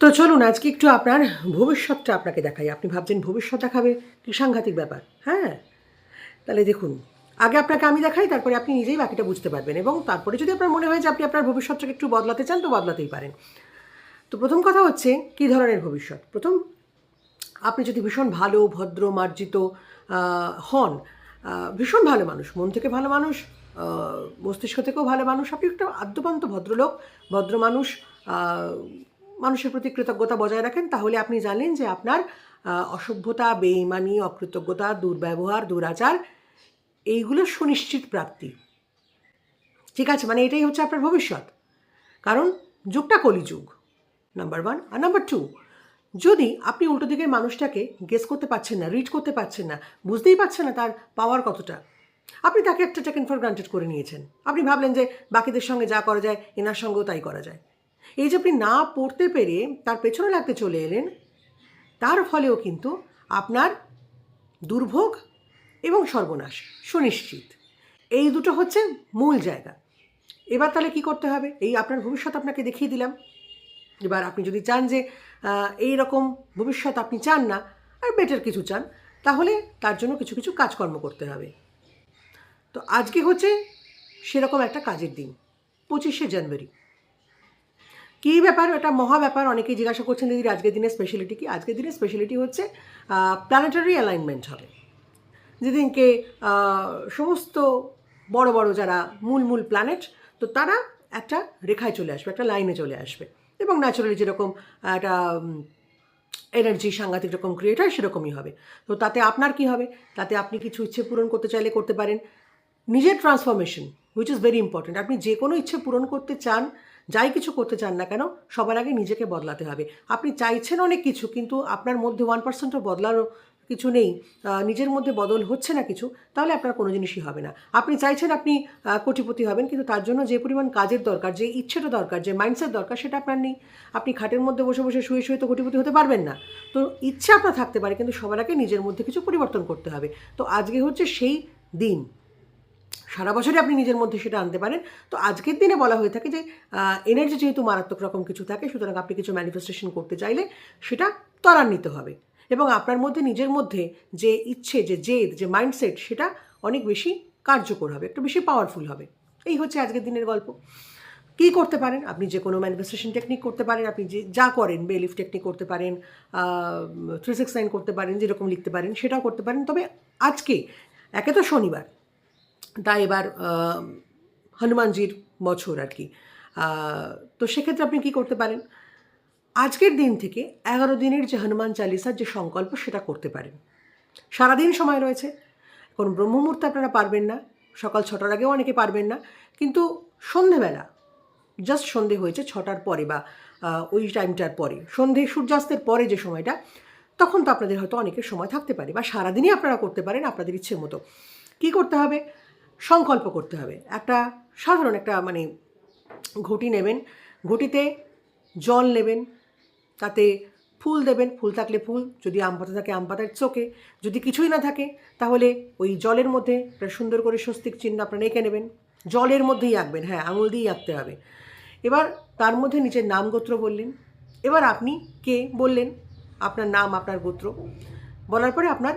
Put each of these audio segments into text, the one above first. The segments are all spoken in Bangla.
তো চলুন, আজকে একটু আপনার ভবিষ্যৎটা আপনাকে দেখাই। আপনি ভাবছেন ভবিষ্যৎ দেখাবে? কি সাংঘাতিক ব্যাপার হ্যাঁ? তাহলে দেখুন, আগে আপনাকে আমি দেখাই, তারপরে আপনি নিজেই বাকিটা বুঝতে পারবেন এবং তারপরে যদি আপনার মনে হয় যে আপনি আপনার ভবিষ্যৎটাকে একটু বদলাতে চান, তো বদলাতেই পারেন। তো প্রথম কথা হচ্ছে, কী ধরনের ভবিষ্যৎ? প্রথম, আপনি যদি ভীষণ ভালো, ভদ্র, মার্জিত হন ভীষণ ভালো মানুষ, মন থেকে ভালো মানুষ মস্তিষ্ক থেকেও ভালো মানুষ, আপনি একটা আদ্যপান্ত ভদ্রলোক, ভদ্র মানুষ মানুষের প্রতি কৃতজ্ঞতা বজায় রাখেন, তাহলে আপনি জানেন যে আপনার অসভ্যতা, বেইমানি, অকৃতজ্ঞতা, দুর্ব্যবহার, দুরাচার, এইগুলো সুনিশ্চিত প্রাপ্তি। ঠিক আছে মানে এটাই হচ্ছে আপনার ভবিষ্যৎ। কারণ যুগটা কলিযুগ নাম্বার ওয়ান আর নাম্বার টু যদি আপনি উল্টো দিকের মানুষটাকে গেস করতে পারছেন না রিড করতে পারছেন না, বুঝতেই পারছেন না তার পাওয়ার কতটা, আপনি তাকে একটা টেকেন ফর গ্রান্টেড করে নিয়েছেন। আপনি ভাবলেন যে বাকিদের সঙ্গে যা করা যায়, এনার সঙ্গেও তাই করা যায়। এই যে আপনি না পড়তে পেরে তার পেছনে লাগতে চলে এলেন, তার ফলেও কিন্তু আপনার দুর্ভোগ এবং সর্বনাশ সুনিশ্চিত। এই দুটো হচ্ছে মূল জায়গা। এবার তাহলে কি করতে হবে? এই আপনার ভবিষ্যৎ আপনাকে দেখিয়ে দিলাম। এবার আপনি যদি চান যে এই রকম ভবিষ্যৎ আপনি চান না, আর বেটার কিছু চান, তাহলে তার জন্য কিছু কিছু কাজকর্ম করতে হবে। তো আজকে হচ্ছে সেরকম একটা কাজের দিন, পঁচিশে জানুয়ারি। কী ব্যাপার? এটা মহা ব্যাপার। অনেকেই জিজ্ঞাসা করছেন দিদির আজকের দিনের স্পেশালিটি কি? আজকের দিনের স্পেশালিটি হচ্ছে প্ল্যানেটারি অ্যালাইনমেন্ট হবে। যেদিনকে সমস্ত বড় বড় যারা মূল মূল প্ল্যানেট তো তারা একটা রেখায় চলে আসবে, একটা লাইনে চলে আসবে। এবং ন্যাচারালি যেরকম, একটা এনার্জি সাংঘাতিক রকম ক্রিয়েট হয় সেরকমই হবে। তো তাতে আপনার কি হবে? তাতে আপনি কিছু ইচ্ছে পূরণ করতে চাইলে করতে পারেন। নিজের transformation which is very important আপনি যে কোনো ইচ্ছে পূরণ করতে চান যাই কিছু করতে চান না কেন, সবার আগে নিজেকে বদলাতে হবে। আপনি চাইছেন অনেক কিছু, কিন্তু আপনার মধ্যে ওয়ান পার্সেন্টও বদলানো কিছু নেই নিজের মধ্যে বদল হচ্ছে না কিছু, তাহলে আপনার কোনো জিনিসই হবে না। আপনি চাইছেন আপনি কোটিপতি হবেন, কিন্তু তার জন্য যে পরিমাণ কাজের দরকার, যে ইচ্ছেটা দরকার, যে মাইন্ডসেট দরকার, সেটা আপনার নেই। আপনি খাটের মধ্যে বসে বসে শুয়ে শুয়ে তো কোটিপতি হতে পারবেন না। তো ইচ্ছা আপনার থাকতে পারে, কিন্তু সবার আগে নিজের মধ্যে কিছু পরিবর্তন করতে হবে। তো আজকে হচ্ছে সেই দিন। সারা বছরই আপনি নিজের মধ্যে সেটা আনতে পারেন। তো আজকের দিনে বলা হয়ে থাকে যে এনার্জি যেহেতু মারাত্মক রকম কিছু থাকে, সুতরাং আপনি কিছু ম্যানিফেস্টেশন করতে চাইলে সেটা ত্বরান্বিত হবে। এবং আপনার মধ্যে নিজের মধ্যে যে ইচ্ছে, যে জেদ, যে মাইন্ডসেট সেটা অনেক বেশি কার্যকর হবে, একটু বেশি পাওয়ারফুল হবে। এই হচ্ছে আজকের দিনের গল্প। কী করতে পারেন? আপনি যে কোনো ম্যানিফেস্টেশন টেকনিক করতে পারেন, আপনি যে, যা করেন বেলিফ টেকনিক করতে পারেন থ্রি সিক্স নাইন করতে পারেন, যেরকম লিখতে পারেন, সেটাও করতে পারেন। তবে আজকে, একে তো শনিবার তাই এবার হনুমানজির বছর আর কি। তো সেক্ষেত্রে আপনি কি করতে পারেন? আজকের দিন থেকে এগারো দিনের যে হনুমান চালিসার যে সংকল্প, সেটা করতে পারেন। সারাদিন সময় রয়েছে। কোন ব্রহ্ম মুহূর্তে আপনারা পারবেন না। সকাল ছটার আগেও অনেকে পারবেন না। কিন্তু সন্ধেবেলা জাস্ট সন্ধে হয়েছে ছটার পরে বা ওই টাইমটার পরে, সন্ধে সূর্যাস্তের পরে যে সময়টা, তখন তো আপনাদের হয়তো অনেকের সময় থাকতে পারে বা সারাদিনই আপনারা করতে পারেন আপনাদের ইচ্ছে মতো। কী করতে হবে? সংকল্প করতে হবে। একটা সাধারণ একটা মানে ঘটি নেবেন। ঘটিতে জল নেবেন, তাতে ফুল দেবেন। ফুল থাকলে ফুল, যদি আম পাতা থাকে আম পাতার চোখে। যদি কিছুই না থাকে, তাহলে ওই জলের মধ্যে একটা সুন্দর করে স্বস্তিক চিহ্ন আপনারা এঁকে নেবেন। জলের মধ্যেই আঁকবেন হ্যাঁ আঙুল দিয়েই আঁকতে হবে। এবার তার মধ্যে নিজের নাম গোত্র বললেন। এবার আপনি কে বললেন? আপনার নাম, আপনার গোত্র। বলার পরে আপনার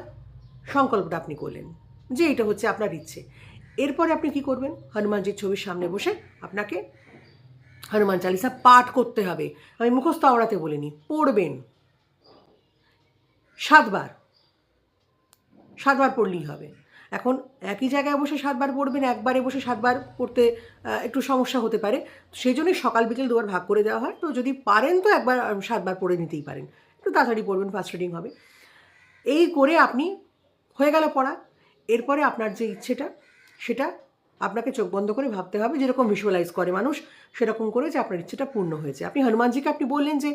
সংকল্পটা আপনি করলেন। যে এটা হচ্ছে আপনার ইচ্ছে। এরপরে আপনি কি করবেন? হনুমানজির ছবির সামনে বসে আপনাকে হনুমান চালিসা পাঠ করতে হবে। আমি মুখস্থ আওড়াতে বলিনি, পড়বেন। সাতবার। সাতবার পড়লেই হবে। এখন একই জায়গায় বসে সাতবার পড়বেন, একবারে বসে সাতবার পড়তে একটু সমস্যা হতে পারে। সেই জন্যই সকাল, বিকেল দুবার ভাগ করে দেওয়া হয়। তো যদি পারেন তো একবার সাতবার পড়ে নিতেই পারেন। একটু তাড়াতাড়ি পড়বেন ফার্স্ট রিডিং হবে। এই করে আপনি হয়ে গেল পড়া। এরপরে আপনার যে ইচ্ছেটা সেটা আপনাকে চোখ বন্ধ করে ভাবতে হবে, যেরকম ভিজুয়ালাইজ করে মানুষ, সেরকম করে যে আপনার ইচ্ছেটা পূর্ণ হয়েছে। আপনি হনুমানজিকে আপনি বললেন যে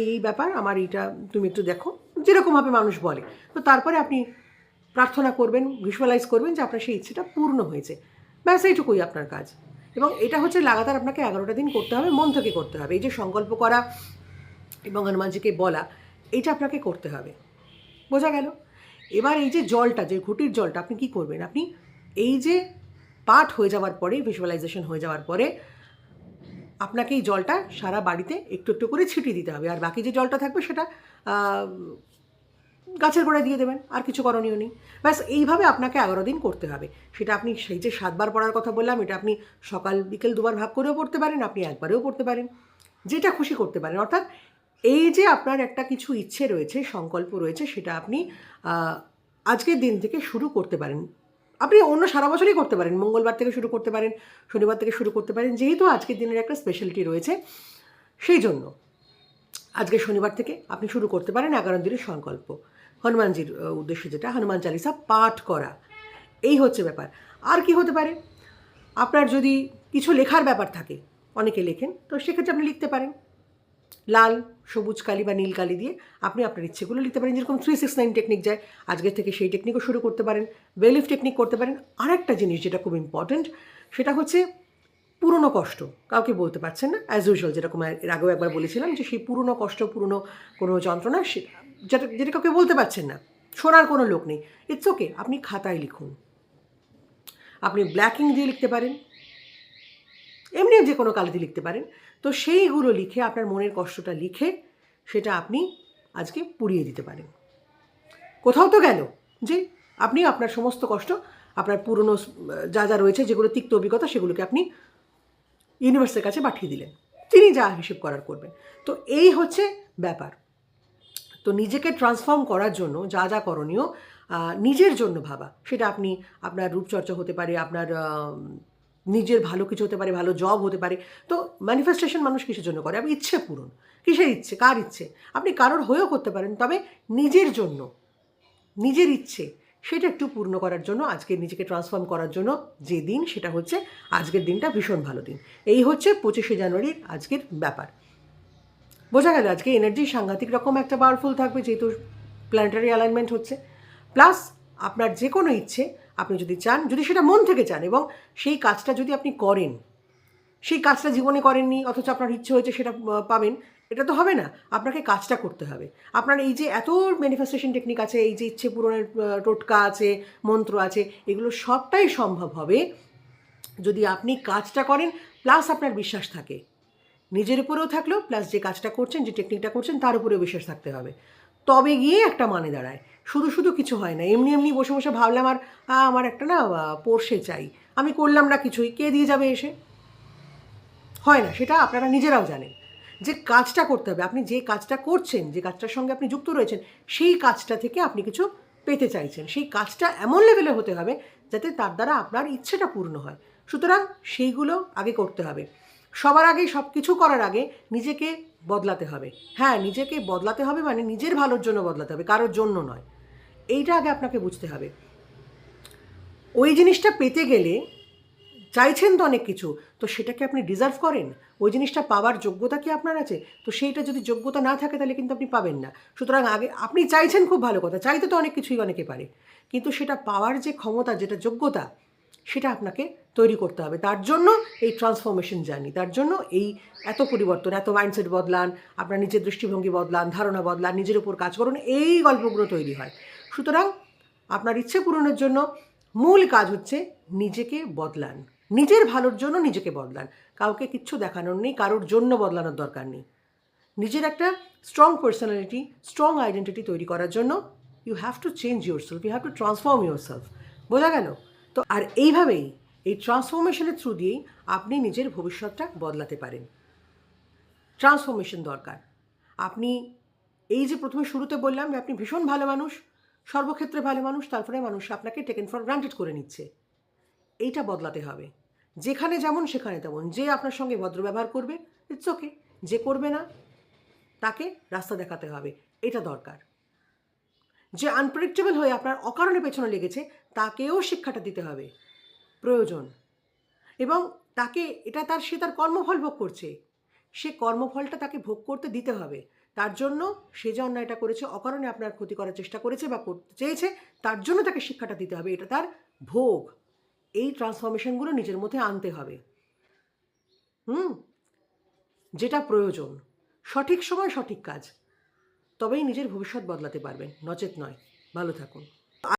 এই ব্যাপার, আমার এইটা তুমি একটু দেখো, যেরকমভাবে মানুষ বলে। তো তারপরে আপনি প্রার্থনা করবেন ভিজুয়ালাইজ করবেন যে আপনার সেই ইচ্ছেটা পূর্ণ হয়েছে। ব্যাস, এইটুকুই আপনার কাজ। এবং এটা হচ্ছে লাগাতার আপনাকে এগারোটা দিন করতে হবে, মন থেকে করতে হবে। এই যে সংকল্প করা এবং হনুমানজিকে বলা, এইটা আপনাকে করতে হবে। বোঝা গেল? এবার এই যে জলটা, যে ঘুটির জলটা, আপনি কি করবেন? আপনি এই যে পাঠ হয়ে যাওয়ার পরে ভিজুয়ালাইজেশন হয়ে যাওয়ার পরে, আপনাকে এই জলটা সারা বাড়িতে একটু একটু করে ছিটিয়ে দিতে হবে। আর বাকি যে জলটা থাকবে সেটা গাছের গোড়ায় দিয়ে দেবেন, আর কিছু করণীয় নেই। ব্যাস, এইভাবে আপনাকে এগারো দিন করতে হবে। সেটা আপনি সেই যে সাতবার পড়ার কথা বললাম, এটা আপনি সকাল, বিকেল দুবার ভাগ করেও পড়তে পারেন, আপনি একবারেও পড়তে পারেন। যেটা খুশি করতে পারেন। অর্থাৎ এই যে আপনার একটা কিছু ইচ্ছে রয়েছে, সংকল্প রয়েছে, সেটা আপনি আজকের দিন থেকে শুরু করতে পারেন। আপনি অন্য সারা বছরই করতে পারেন, মঙ্গলবার থেকে শুরু করতে পারেন, শনিবার থেকে শুরু করতে পারেন, যেহেতু আজকের দিনের একটা স্পেশালিটি রয়েছে, সেই জন্য আজকে শনিবার থেকে আপনি শুরু করতে পারেন এগারো দিনের সংকল্প। হনুমানজির উদ্দেশ্যে যেটা, হনুমান চালিসা পাঠ করা। এই হচ্ছে ব্যাপার। আর কি হতে পারে? আপনার যদি কিছু লেখার ব্যাপার থাকে, অনেকে লেখেন, তো সেক্ষেত্রে আপনি লিখতে পারেন। লাল, সবুজ কালি বা নীল কালি দিয়ে আপনি আপনার ইচ্ছেগুলো লিখতে পারেন। যেরকম থ্রি সিক্স নাইন টেকনিক যায়, আজকের থেকে সেই টেকনিকও শুরু করতে পারেন। বেলিফ টেকনিক করতে পারেন। আরেকটা জিনিস যেটা খুব ইম্পর্ট্যান্ট সেটা হচ্ছে পুরনো কষ্ট। কাউকে বলতে পারছেন না? অ্যাজ ইউজুয়াল যেরকম এর আগেও একবার বলেছিলাম যে সেই পুরনো কষ্ট, পুরনো কোনো যন্ত্রণা, সে- যেটা যেটা কাউকে বলতে পারছেন না। শোনার কোনো লোক নেই। ইটস ওকে আপনি খাতায় লিখুন। আপনি ব্ল্যাকিং দিয়ে লিখতে পারেন। এমনিও যে কোনো কালিতে লিখতে পারেন। তো সেইগুলো লিখে আপনার মনের কষ্টটা লিখে সেটা আপনি আজকে পুড়িয়ে দিতে পারেন। কোথাও তো গেল যে আপনি আপনার সমস্ত কষ্ট, আপনার পুরনো যা যা রয়েছে, যেগুলো তিক্ত অভিজ্ঞতা, সেগুলোকে আপনি ইউনিভার্সের কাছে পাঠিয়ে দিলেন। তিনি যা হিসেব করার করবেন। তো এই হচ্ছে ব্যাপার। তো নিজেকে ট্রান্সফর্ম করার জন্য যা যা করণীয় নিজের জন্য ভাবা। সেটা আপনি আপনার রূপচর্চা হতে পারে, আপনার নিজের ভালো কিছু হতে পারে, ভালো জব হতে পারে। তো ম্যানিফেস্টেশন মানুষ কিসের জন্য করে? আপনি ইচ্ছে পূরণ। কিসের ইচ্ছে? কার ইচ্ছে? আপনি কারোর হয়েও করতে পারেন, তবে নিজের জন্য, নিজের ইচ্ছে, সেটা একটু পূর্ণ করার জন্য, আজকে নিজেকে ট্রান্সফর্ম করার জন্য যে দিন, সেটা হচ্ছে আজকের দিনটা ভীষণ ভালো দিন। এই হচ্ছে পঁচিশে জানুয়ারির আজকের ব্যাপার। বোঝা গেল, আজকে এনার্জি সাংঘাতিক রকম একটা পাওয়ারফুল থাকবে, যেহেতু প্ল্যানেটারি অ্যালাইনমেন্ট হচ্ছে। প্লাস আপনার যে কোনো ইচ্ছে আপনি যদি চান, যদি সেটা মন থেকে চান এবং সেই কাজটা যদি আপনি করেন, সেই কাজটা জীবনে করেননি অথচ আপনার ইচ্ছে হয়েছে সেটা পাবেন, এটা তো হবে না। আপনাকে কাজটা করতে হবে। আপনার এই যে এত ম্যানিফেস্টেশন টেকনিক আছে, এই যে ইচ্ছে পূরণের টোটকা আছে, মন্ত্র আছে, এগুলো সবটাই সম্ভব হবে যদি আপনি কাজটা করেন প্লাস আপনার বিশ্বাস থাকে। নিজের উপরেও থাকলেও প্লাস যে কাজটা করছেন, যে টেকনিকটা করছেন, তার উপরেও বিশ্বাস থাকতে হবে। তবে গিয়ে একটা মানে দাঁড়ায়। শুধু শুধু কিছু হয় না। এমনি এমনি বসে বসে ভাবলাম, আর আমার একটা না পোর্শে চাই। আমি করলাম না কিছুই। কে দিয়ে যাবে এসে? হয় না, সেটা আপনারা নিজেরাও জানেন। যে কাজটা করতে হবে, আপনি যে কাজটা করছেন, যে কাজটার সঙ্গে আপনি যুক্ত রয়েছেন, সেই কাজটা থেকে আপনি কিছু পেতে চাইছেন। সেই কাজটা এমন লেভেলে হতে হবে যাতে তার দ্বারা আপনার ইচ্ছেটা পূর্ণ হয়। সুতরাং সেইগুলো আগে করতে হবে। সবার আগে সব কিছু করার আগে নিজেকে বদলাতে হবে। হ্যাঁ নিজেকে বদলাতে হবে মানে নিজের ভালোর জন্য বদলাতে হবে, কারোর জন্য নয়। এইটা আগে আপনাকে বুঝতে হবে। ওই জিনিসটা পেতে গেলে চাইছেন তো অনেক কিছু, তো সেটাকে আপনি ডিজার্ভ করেন। ওই জিনিসটা পাওয়ার যোগ্যতা কি আপনার আছে? তো সেইটা যদি যোগ্যতা না থাকে তাহলে কিন্তু আপনি পাবেন না। সুতরাং আগে আপনি চাইছেন খুব ভালো কথা, চাইতে তো অনেক কিছুই অনেকে পারে। কিন্তু সেটা পাওয়ার যে ক্ষমতা, যেটা যোগ্যতা, সেটা আপনাকে তৈরি করতে হবে। তার জন্য এই ট্রান্সফরমেশন জার্নি তার জন্য এই এত পরিবর্তন, এত মাইন্ডসেট বদলান, আপনার নিজের দৃষ্টিভঙ্গি বদলান, ধারণা বদলান, নিজের উপর কাজ করুন, এই গল্পগুলো তৈরি হয়। সুতরাং আপনার ইচ্ছে পূরণের জন্য মূল কাজ হচ্ছে নিজেকে বদলান। নিজের ভালোর জন্য নিজেকে বদলান। কাউকে কিচ্ছু দেখানোর নেই, কারোর জন্য বদলানোর দরকার নেই। নিজের একটা স্ট্রং পার্সোনালিটি স্ট্রং আইডেন্টিটি তৈরি করার জন্য you have to change yourself you have to transform yourself বোঝা গেল? তো আর এইভাবেই এই ট্রান্সফরমেশনের থ্রু দিয়েই আপনি নিজের ভবিষ্যৎটা বদলাতে পারেন। ট্রান্সফরমেশন দরকার। আপনি এই যে প্রথমে শুরুতে বললাম যে আপনি ভীষণ ভালো মানুষ, সর্বক্ষেত্রে ভালো মানুষ, তারপরে মানুষ আপনাকে টেকেন ফর গ্রান্টেড করে নিচ্ছে। এইটা বদলাতে হবে। যেখানে যেমন সেখানে তেমন। যে আপনার সঙ্গে ভদ্র ব্যবহার করবে ইটস ওকে যে করবে না, তাকে রাস্তা দেখাতে হবে। এটা দরকার। যে আনপ্রেডিক্টেবল হয়ে আপনার অকারণে পেছনে লেগেছে, তাকেও শিক্ষাটা দিতে হবে। প্রয়োজন। এবং তাকে, এটা তার, সে তার কর্মফল ভোগ করছে। সে কর্মফলটা তাকে ভোগ করতে দিতে হবে। তার জন্য সে যে অন্যায়টা করেছে, অকারণে আপনার ক্ষতি করার চেষ্টা করেছে বা করতে চেয়েছে, তার জন্য তাকে শিক্ষাটা দিতে হবে। এটা তার ভোগ। এই ট্রান্সফরমেশনগুলো নিজের মধ্যে আনতে হবে। হুম? যেটা প্রয়োজন। সঠিক সময় সঠিক কাজ। তবেই নিজের ভবিষ্যৎ বদলাতে পারবেন। নচেত নয়। ভালো থাকুন।